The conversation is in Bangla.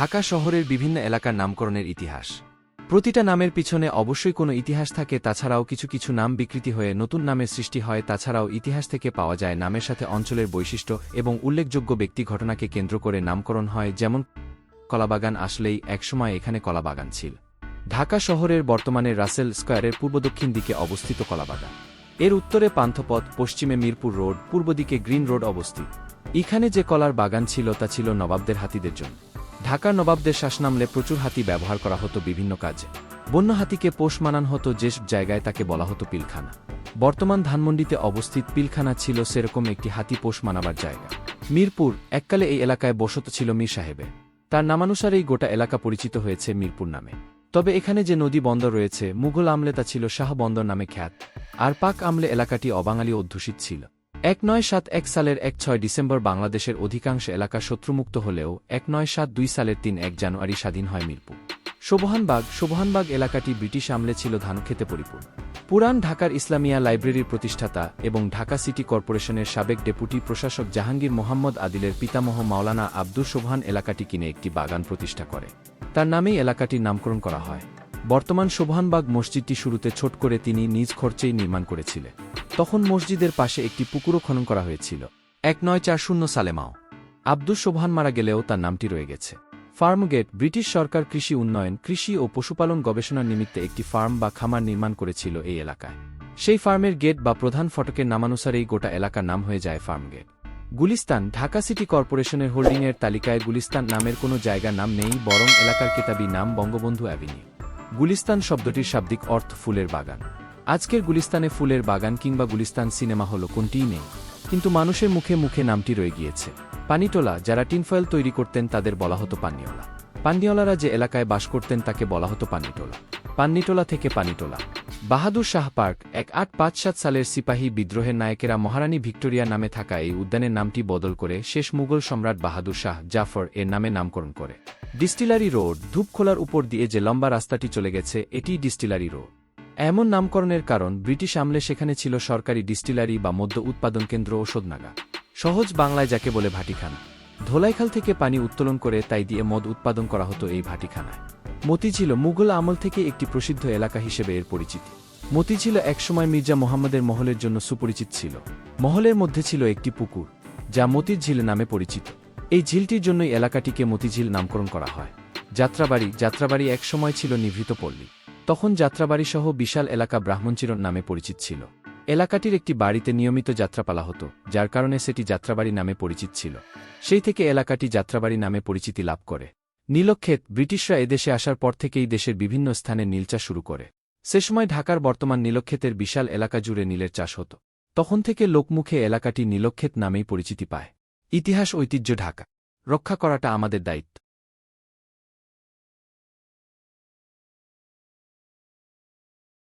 ঢাকা শহরের বিভিন্ন এলাকার নামকরণের ইতিহাস। প্রতিটা নামের পিছনে অবশ্যই কোনো ইতিহাস থাকে, তাছাড়াও কিছু কিছু নাম বিকৃতি হয়ে নতুন নামের সৃষ্টি হয়, তাছাড়াও ইতিহাস থেকে পাওয়া যায় নামের সাথে অঞ্চলের বৈশিষ্ট্য এবং উল্লেখযোগ্য ব্যক্তি ঘটনাকে কেন্দ্র করে নামকরণ হয়, যেমন কলাবাগান আসলেই একসময় এখানে কলাবাগান ছিল। ঢাকা শহরের বর্তমানে রাসেল স্কয়ারের পূর্ব দক্ষিণ দিকে অবস্থিত কলাবাগান। এর উত্তরে পান্থপথ, পশ্চিমে মিরপুর রোড, পূর্ব দিকে গ্রিন রোড অবস্থিত। এখানে যে কলার বাগান ছিল, তা ছিল নবাবদের হাতিদের জন্য। ঢাকার নবাবদের শ্বাসনামলে প্রচুর হাতি ব্যবহার করা হতো বিভিন্ন কাজে। বন্য হাতিকে পোষ মানান হতো যেসব জায়গায় তাকে বলা হতো পিলখানা। বর্তমান ধানমন্ডিতে অবস্থিত পিলখানা ছিল সেরকম একটি হাতি পোষ মানাবার জায়গা। মিরপুর, এককালে এই এলাকায় বসত ছিল মীর সাহেবে তার নামানুসারেই গোটা এলাকা পরিচিত হয়েছে মিরপুর নামে। তবে এখানে যে নদী বন্দর রয়েছে, মুঘল আমলে তা ছিল শাহ বন্দর নামে খ্যাত, আর পাক আমলে এলাকাটি অবাঙালি অধ্যুষিত ছিল। এক নয় সাত এক সালের এক ছয় ডিসেম্বর বাংলাদেশের অধিকাংশ এলাকা শত্রুমুক্ত হলেও এক নয় সাত দুই সালের তিন এক জানুয়ারি স্বাধীন হয় মিরপুর। শোভহানবাগ শোভহানবাগ এলাকাটি ব্রিটিশ আমলে ছিল ধানক্ষেতে পরিপূর্ণ। পুরান ঢাকার ইসলামিয়া লাইব্রেরির প্রতিষ্ঠাতা এবং ঢাকা সিটি কর্পোরেশনের সাবেক ডেপুটি প্রশাসক জাহাঙ্গীর মোহাম্মদ আদিলের পিতামহ মাওলানা আব্দুর শোভান এলাকাটি কিনে একটি বাগান প্রতিষ্ঠা করে। তার নামেই এলাকাটির নামকরণ করা হয়। বর্তমান শোভানবাগ মসজিদটি শুরুতে ছোট করে তিনি নিজ খরচেই নির্মাণ করেছিলেন। তখন মসজিদের পাশে একটি পুকুরও খনন করা হয়েছিল। এক নয় চার শূন্য সালে মাও। আব্দুর শোভান মারা গেলেও তার নামটি রয়ে গেছে। ফার্মগেট ব্রিটিশ সরকার কৃষি উন্নয়ন, কৃষি ও পশুপালন গবেষণার নিমিত্তে একটি ফার্ম বা খামার নির্মাণ করেছিল এই এলাকায়। সেই ফার্মের গেট বা প্রধান ফটকের নামানুসারেই গোটা এলাকার নাম হয়ে যায় ফার্মগেট। গুলিস্তান, ঢাকা সিটি কর্পোরেশনের হোল্ডিংয়ের তালিকায় গুলিস্তান নামের কোনো জায়গা নাম নেই, বরং এলাকার কিতাবি নাম বঙ্গবন্ধু অ্যাভিনিউ। গুলিস্তান শব্দটির শাব্দিক অর্থ ফুলের বাগান। আজকের গুলিস্তানে ফুলের বাগান কিংবা গুলিস্তান সিনেমা হলো কোনটিই নেই। কিন্তু মানুষের মুখে মুখে নামটি রয়ে গিয়েছে। পানিটোলা, যারা টিনফয়েল তৈরি করতেন তাদের বলা হতো পানিওলা পান্নিওলারা যে এলাকায় বাস করতেন তাকে বলা হতো পানিটোলা পান্নিটোলা থেকে পানিটোলা। বাহাদুর শাহ পার্ক, এক আট পাঁচ সাত সালের সিপাহী বিদ্রোহের নায়কেরা মহারানী ভিক্টোরিয়া নামে থাকা এই উদ্যানের নামটি বদল করে শেষ মুঘল সম্রাট বাহাদুর শাহ জাফর এর নামে নামকরণ করে। ডিস্টিলারি রোড, ধূপখোলার উপর দিয়ে যে লম্বা রাস্তাটি চলে গেছে এটি ডিস্টিলারি রোড। এমন নামকরণের কারণ ব্রিটিশ আমলে সেখানে ছিল সরকারি ডিস্টিলারি বা মদ্য উৎপাদন কেন্দ্র ও শোধনাগা। সহজ বাংলায় যাকে বলে ভাটিখানা। ধোলাইখাল থেকে পানি উত্তোলন করে তাই দিয়ে মদ উৎপাদন করা হতো এই ভাটিখানায়। মতিঝিল মুঘল আমল থেকে একটি প্রসিদ্ধ এলাকা হিসেবে এর পরিচিতি। মতিঝিল একসময় মির্জা মোহাম্মদের মহলের জন্য সুপরিচিত ছিল। মহলের মধ্যে ছিল একটি পুকুর, যা মতির ঝিল নামে পরিচিত। এই ঝিলটির জন্যই এলাকাটিকে মতিঝিল নামকরণ করা হয়। যাত্রাবাড়ি যাত্রাবাড়ি একসময় ছিল নিভৃত পল্লী। তখন যাত্রাবাড়ি সহ বিশাল এলাকা ব্রাহ্মণচিরণ নামে পরিচিত ছিল। এলাকাটির একটি বাড়িতে নিয়মিত যাত্রাপালা হতো, যার কারণে সেটি যাত্রাবাড়ি নামে পরিচিত ছিল। সেই থেকে এলাকাটি যাত্রাবাড়ি নামে পরিচিতি লাভ করে। নীলক্ষেত, ব্রিটিশরা এদেশে আসার পর থেকেই দেশের বিভিন্ন স্থানে নীল চাষ শুরু করে। সে সময় ঢাকার বর্তমান নীলক্ষেতের বিশাল এলাকা জুড়ে নীলের চাষ হতো। তখন থেকে লোকমুখে এলাকাটি নীলক্ষেত নামেই পরিচিতি পায়। ইতিহাস ঐতিহ্য ঢাকা। রক্ষা করাটা আমাদের দায়িত্ব।